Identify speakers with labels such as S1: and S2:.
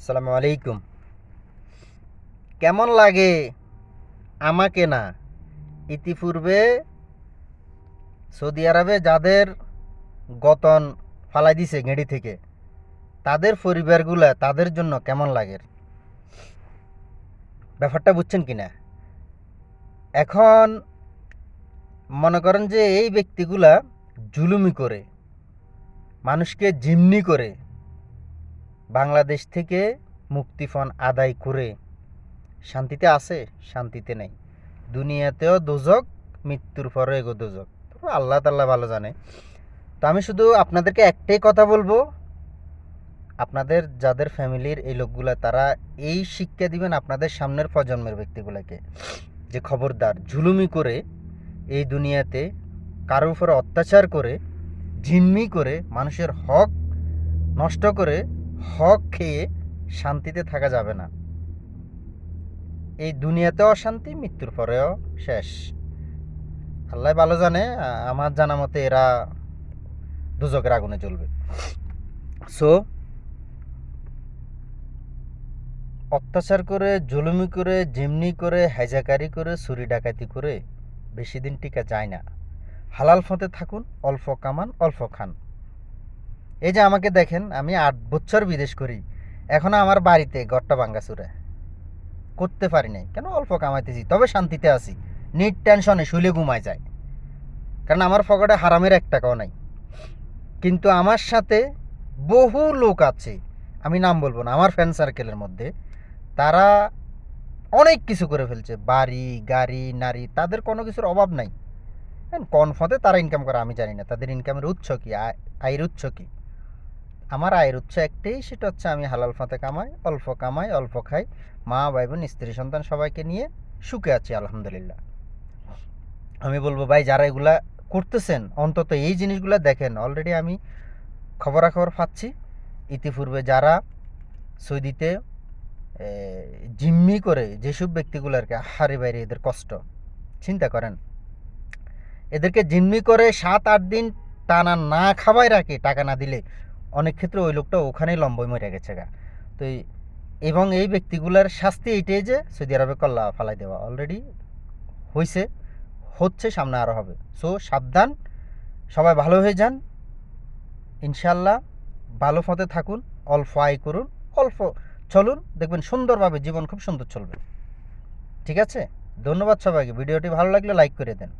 S1: আসসালামু আলাইকুম। কেমন লাগে? আমাকে না। ইতিপূর্বে সৌদি আরবে যাদের গতন ফালাই দিছে গেঁড়ি থেকে, তাদের পরিবারগুলা তাদের জন্য কেমন লাগে? ব্যাপারটা বুঝছেন কি না এখন মনে করেন যে এই ব্যক্তিগুলা জুলুমি করে, মানুষকে জিমনি করে বাংলাদেশ থেকে মুক্তিপণ আদায় করে শান্তিতে আছে, শান্তিতে নেই। দুনিয়াতেও দোজক, মৃত্যুর পরে এগো দোজক। আল্লাহ তাল্লাহ ভালো জানে। তো আমি শুধু আপনাদেরকে একটাই কথা বলব, আপনাদের, যাদের ফ্যামিলির এই লোকগুলা, তারা এই শিক্ষা দিবেন আপনাদের সামনের প্রজন্মের ব্যক্তিগুলোকে যে খবরদার, ঝুলুমি করে এই দুনিয়াতে কারোর উপরে অত্যাচার করে জিম্মি করে মানুষের হক নষ্ট করে হক খেয়ে শান্তিতে থাকা যাবে না। এই দুনিয়াতেও অশান্তি, মৃত্যুর পরেও শেষ। আল্লাহ ভালো জানে আমার জানা মতে এরা দুজকের আগুনে জ্বলবে। সো, অত্যাচার করে, জুলুমি করে জিমনি করে হেজাকারি করে, চুরি ডাকাতি করে বেশি দিন টিকা যায় না। হালাল ফতে থাকুন, অল্প কামান, অল্প খান। এই যে আমাকে দেখেন, আমি আট বছর বিদেশ করি। এখনও আমার বাড়িতে গট্টা ভাঙ্গা চুরে করতে পারি নাই। কেন অল্প কামাইতেছি? তবে শান্তিতে আছি। নিট টেনশনে শুলে ঘুমায় যায়। কারণ আমার পকেটে হারামের এক টাকাও নাই। কিন্তু আমার সাথে বহু লোক আছে, আমি নাম বলব না, আমার ফ্রেন্ড সার্কেলের মধ্যে। তারা অনেক কিছু করে ফেলছে। বাড়ি, গাড়ি, নারী, তাদের কোনো কিছুর অভাব নাই। কোন ফতে তারা ইনকাম করে আমি জানি না। তাদের ইনকামের উৎস কি? আয়- আয়ের উৎস কি? আমার আয়ের উৎস একটাই সেটা হচ্ছে আমি হালাল ফতে কামাই, অল্প কামাই, অল্প খাই। মা, ভাই, বোন, স্ত্রী, সন্তান সবাইকে নিয়ে সুখে আছি, আলহামদুলিল্লাহ। আমি বলব, ভাই, যারা এগুলা করতেছেন, অন্তত এই জিনিসগুলো দেখেন। অলরেডি আমি খবরাখবর পাচ্ছি। ইতিপূর্বে যারা সৌদিতে জিম্মি করে যেসব ব্যক্তিগুলোকে হারে বাইরে এদের কষ্ট। চিন্তা করেন। এদেরকে জিম্মি করে সাত, আট দিন টানা না খাওয়াই রাখে, টাকা না দিলে। অনেক ক্ষেত্রে ওই লোকটা ওখানেই লম্বই মরে গেছে গা। তো এবং এই ব্যক্তিগুলোর শাস্তি এইটাই যে সৌদি আরবে কল্লা ফালাই দেওয়া অলরেডি হয়েছে হচ্ছে, সামনে আরও হবে। সো সাবধান, সবাই ভালো হয়ে যান। ইনশাল্লাহ ভালো পথে থাকুন, অল্প আয় করুন, অল্প চলুন, দেখবেন সুন্দরভাবে জীবন খুব সুন্দর চলবে। ঠিক আছে? ধন্যবাদ সবাইকে। ভিডিওটি ভালো লাগলে লাইক করে দেন।